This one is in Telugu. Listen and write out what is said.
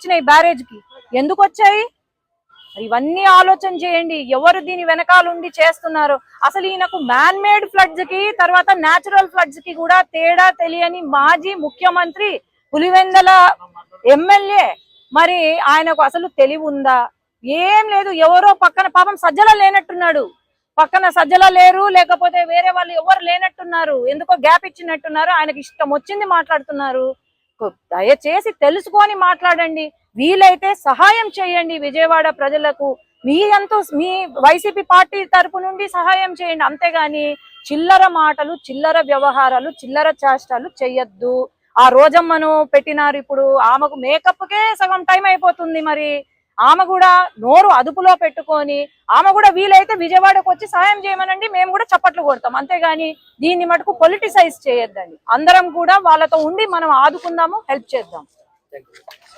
వచ్చినాయి బ్యారేజ్కి ఎందుకు వచ్చాయి? ఇవన్నీ ఆలోచన చేయండి. ఎవరు దీని వెనకాల ఉండి చేస్తున్నారు? అసలు ఈయనకు మ్యాన్ మేడ్ ఫ్లడ్స్కి తర్వాత న్యాచురల్ ఫ్లడ్స్కి కూడా తేడా తెలియని మాజీ ముఖ్యమంత్రి పులివెందల ఎమ్మెల్యే. మరి ఆయనకు అసలు తెలివి ఉందా? ఏం లేదు. ఎవరో పక్కన పాపం సజ్జల లేనట్టున్నాడు. పక్కన సజ్జల లేరు. లేకపోతే వేరే వాళ్ళు ఎవరు లేనట్టున్నారు? ఎందుకో గ్యాప్ ఇచ్చినట్టున్నారు. ఆయనకి ఇష్టం వచ్చింది మాట్లాడుతున్నారు. దయచేసి తెలుసుకొని మాట్లాడండి. వీలైతే సహాయం చేయండి విజయవాడ ప్రజలకు. మీ ఎంతో మీ వైసీపీ పార్టీ తరపు నుండి సహాయం చేయండి. అంతేగాని చిల్లర మాటలు చిల్లర వ్యవహారాలు చిల్లర చేష్టాలు చెయ్యొద్దు. ఆ రోజమ్మను పెట్టినారు ఇప్పుడు ఆమెకు మేకప్ కే సగం టైం అయిపోతుంది మరి. ఆమె కూడా నోరు అదుపులో పెట్టుకొని ఆమె కూడా వీలైతే విజయవాడకు వచ్చి సహాయం చేయమనండి మేము కూడా చప్పట్లు కొడతాం. అంతేగాని దీన్ని మటుకు పొలిటిసైజ్ చేయొద్దండి. అందరం కూడా వాళ్ళతో ఉండి మనం ఆదుకుందాము హెల్ప్ చేద్దాం.